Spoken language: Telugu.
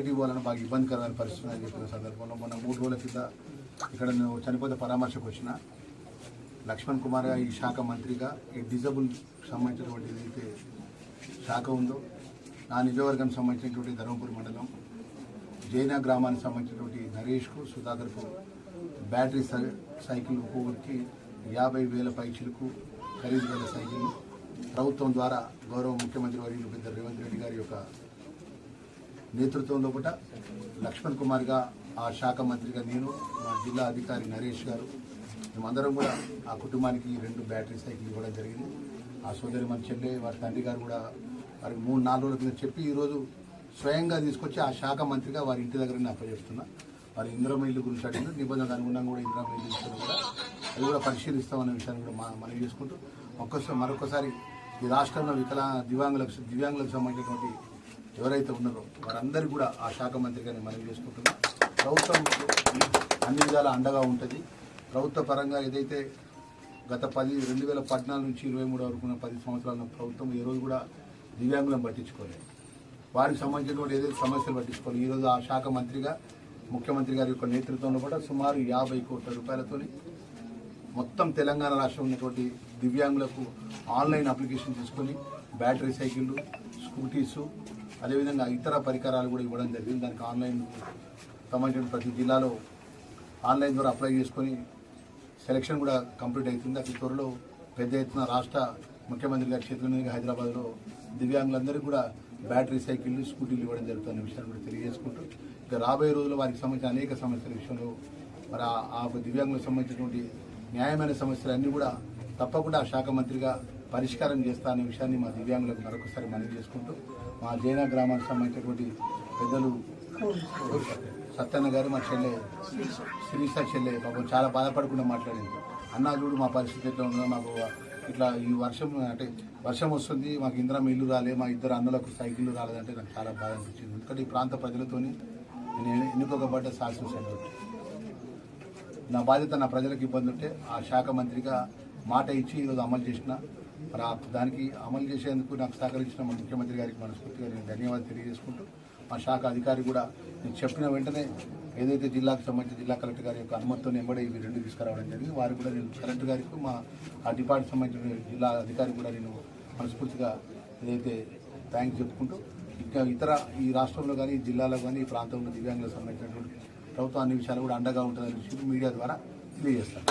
బయటికి పోవాలని బాగా ఇబ్బందికరమైన పరిస్థితి అని చెప్పిన సందర్భంలో మొన్న మూడు రోజుల కింద ఇక్కడ నేను చనిపోతే పరామర్శకు వచ్చిన లక్ష్మణ్ కుమార్ ఈ శాఖ మంత్రిగా ఈ డిజబుల్ సంబంధించినటువంటి ఏదైతే శాఖ ఉందో నా నిజవర్గానికి సంబంధించినటువంటి ధర్మపురి మండలం జైనా గ్రామానికి సంబంధించినటువంటి నరేష్కు సుధాకర్కు బ్యాటరీ సై- సైకిల్ ఒక్కొక్కరికి యాభై వేల పైచీలకు ఖరీదు గల సైకిల్ ప్రభుత్వం ద్వారా గౌరవ ముఖ్యమంత్రి వర్యులు పెద్ద రేవంత్ రెడ్డి గారి యొక్క నేతృత్వంలో పూట లక్ష్మణ్ కుమార్గా ఆ శాఖ మంత్రిగా నేను మా జిల్లా అధికారి నరేష్ గారు. మేమందరం కూడా ఆ కుటుంబానికి రెండు బ్యాటరీ సైకిల్ ఇవ్వడం జరిగింది. ఆ సోదరి మన చెల్లె వారి తండ్రి గారు కూడా వారికి మూడు నాలుగు రోజుల చెప్పి ఈరోజు స్వయంగా తీసుకొచ్చి ఆ శాఖ మంత్రిగా వారి ఇంటి దగ్గర నేను అప్పచెప్తున్నా వారి ఇంద్రమ ఇల్లు గురించి అడిగిన నిబంధనలకు అనుగుణంగా కూడా ఇంద్రమ ఇల్లు కూడా. అది కూడా పరిశీలిస్తామన్న విషయాన్ని కూడా మా- మనం చేసుకుంటూ ఒక్కసారి మరొకసారి ఈ రాష్ట్రంలో వికలా దివ్యాంగులకు దివ్యాంగులకు సంబంధించినటువంటి ఎవరైతే ఉన్నారో వారందరూ కూడా ఆ శాఖ మంత్రి గారిని మనవి చేసుకుంటున్నాం. ప్రభుత్వం అన్ని విధాల అండగా ఉంటుంది. ప్రభుత్వ పరంగా ఏదైతే గత పది రెండు వేల పద్నాలుగు నుంచి ఇరవై మూడు వరకు ఉన్న పది సంవత్సరాల ప్రభుత్వం ఏ రోజు కూడా దివ్యాంగులను పట్టించుకోలేదు. వారికి సంబంధించినటువంటి ఏదైతే సమస్యలు పట్టించుకోలేదు. ఈరోజు ఆ శాఖ మంత్రిగా ముఖ్యమంత్రి గారి యొక్క నేతృత్వంలో కూడా సుమారు యాభై కోట్ల రూపాయలతో మొత్తం తెలంగాణ రాష్ట్రం ఉన్నటువంటి దివ్యాంగులకు ఆన్లైన్ అప్లికేషన్ తీసుకొని బ్యాటరీ సైకిళ్ళు స్కూటీసు అదేవిధంగా ఇతర పరికరాలు కూడా ఇవ్వడం జరిగింది. దానికి ఆన్లైన్ సంబంధించిన ప్రతి జిల్లాలో ఆన్లైన్ ద్వారా అప్లై చేసుకొని సెలక్షన్ కూడా కంప్లీట్ అవుతుంది అతి త్వరలో పెద్ద ఎత్తున రాష్ట్ర ముఖ్యమంత్రి గారి చేతుల మీదుగా హైదరాబాద్లో దివ్యాంగులందరికీ కూడా బ్యాటరీ సైకిళ్ళు స్కూటీలు ఇవ్వడం జరుగుతున్న విషయాన్ని కూడా తెలియజేసుకుంటూ ఇక రాబోయే రోజుల్లో వారికి సంబంధించిన అనేక సమస్యల విషయంలో మరి ఆ- ఆ దివ్యాంగులకు సంబంధించినటువంటి న్యాయమైన సమస్యలు అన్నీ కూడా తప్పకుండా ఆ శాఖ మంత్రిగా పరిష్కారం చేస్తా అనే విషయాన్ని మా దివ్యాంగులకు మరొకసారి మనవి చేసుకుంటూ మా జైనా గ్రామానికి సంబంధించినటువంటి పెద్దలు సత్యన్న గారు మా చెల్లె శిరీష చెల్లె పాపం చాలా బాధపడకుండా మాట్లాడింది. అన్నా చూడు మా పరిస్థితి ఎట్లా ఉందో మాకు ఇట్లా ఈ వర్షం అంటే వర్షం వస్తుంది మాకు ఇంద్రం ఇల్లు రాలే మా ఇద్దరు అన్నలకు సైకిళ్ళు రాలేదంటే నాకు చాలా బాధ అనిపించింది. ఎందుకంటే ఈ ప్రాంత ప్రజలతోని నేను ఎన్నుకోబడ్డ శాసనసభ్యుడు. నా బాధ్యత నా ప్రజలకు ఇబ్బంది ఉంటే ఆ శాఖ మంత్రిగా మాట ఇచ్చి ఈరోజు అమలు చేసిన మరి దానికి అమలు చేసేందుకు నాకు సహకరించిన మా ముఖ్యమంత్రి గారికి మనస్ఫూర్తిగా నేను ధన్యవాదాలు తెలియజేసుకుంటూ మా శాఖ అధికారి కూడా నేను చెప్పిన వెంటనే ఏదైతే జిల్లాకు సంబంధించి జిల్లా కలెక్టర్ గారి యొక్క అనుమతితో ఎంబడే ఇవి రెండు తీసుకురావడం జరిగింది. వారు కూడా నేను కలెక్టర్ గారికి మా ఆ డిపార్ట్మెంట్ సంబంధించిన జిల్లా అధికారి కూడా నేను మనస్ఫూర్తిగా ఏదైతే థ్యాంక్స్ చెప్పుకుంటూ ఇంకా ఇతర ఈ రాష్ట్రంలో కానీ ఈ జిల్లాలో కానీ ఈ ప్రాంతంలో దివ్యాంగులకు సంబంధించినటువంటి ప్రభుత్వం అన్ని విషయాలు కూడా అండగా ఉంటుందని చెప్పి మీడియా ద్వారా తెలియజేస్తాను.